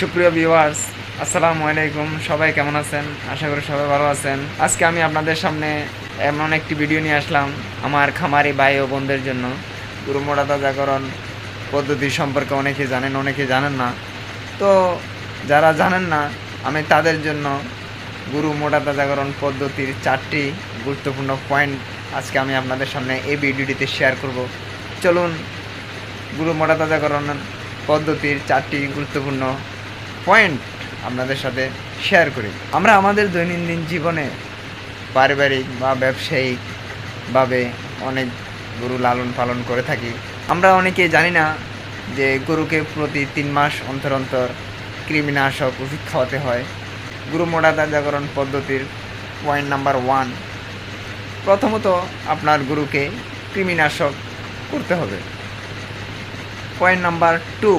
সুপ্রিয় ভিউয়ার্স, আসসালামু আলাইকুম। সবাই কেমন আছেন? আশা করি সবাই ভালো আছেন। আজকে আমি আপনাদের সামনে এমন একটি ভিডিও নিয়ে আসলাম আমার খামারি ভাই ও বোনদের জন্য। গুরু মোড়া তাজাকরণ পদ্ধতি সম্পর্কে অনেকে জানেন অনেকে জানেন না। তো যারা জানেন না, আমি তাদের জন্য গুরু মোটা তাজাকরণ পদ্ধতির চারটি গুরুত্বপূর্ণ পয়েন্ট আজকে আমি আপনাদের সামনে এই ভিডিওটিতে শেয়ার করব। চলুন, গুরু মোটা তাজাকরণ পদ্ধতির চারটি গুরুত্বপূর্ণ পয়েন্ট আপনাদের সাথে শেয়ার করি। আমরা আমাদের দৈনন্দিন জীবনে পারিবারিক বা ব্যবসায়িকভাবে অনেক গরু লালন পালন করে থাকি। আমরা অনেকে জানি না যে গরুকে প্রতি তিন মাস অন্তর অন্তর কৃমিনাশক ওষুধ খাওয়াতে হয়। গুরু মোটা তাজাকরণ পদ্ধতির পয়েন্ট নাম্বার ওয়ান প্রথমত আপনার গরুকে কৃমিনাশক করতে হবে। পয়েন্ট নাম্বার টু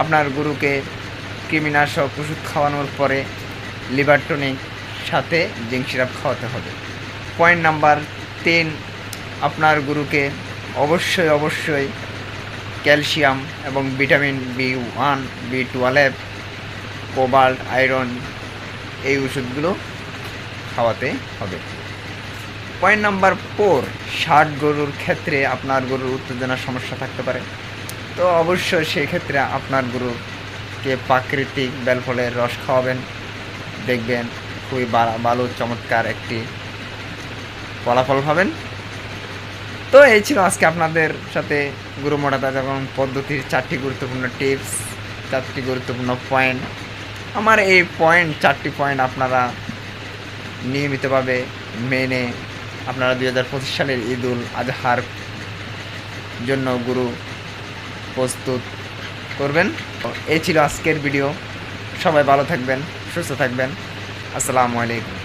আপনার গরুকে কৃমিনাশক ওষুধ খাওয়ানোর পরে লিভার টনিক সাথে জিঙ্ক সিরাপ খাওয়াতে হবে। পয়েন্ট নাম্বার তিন আপনার গরুকে অবশ্যই অবশ্যই ক্যালসিয়াম এবং vitamin B one, B twelve, cobalt, iron এই ওষুধগুলো খাওয়াতে হবে। পয়েন্ট নাম্বার ফোর ষাট গরুর ক্ষেত্রে আপনার গরুর উত্তেজনার সমস্যা থাকতে পারে। তো অবশ্যই সেই ক্ষেত্রে আপনার গরুকে প্রাকৃতিক বেলফলের রস খাওয়াবেন। দেখবেন খুবই ভালো, চমৎকার একটি ফলাফল পাবেন। তো এই ছিল আজকে আপনাদের সাথে গুরু মোটা তাজাকরণ পদ্ধতির চারটি গুরুত্বপূর্ণ টিপস, চারটি গুরুত্বপূর্ণ পয়েন্ট। আমার এই পয়েন্ট, চারটি পয়েন্ট আপনারা নিয়মিতভাবে মেনে আপনারা দুই হাজার পঁচিশ সালের ঈদুল আজহার জন্য গুরু প্রস্তুত করবেন। এ ছিল আজকের ভিডিও। সবাই ভালো থাকবেন সুস্থ থাকবেন। আসসালামু আলাইকুম।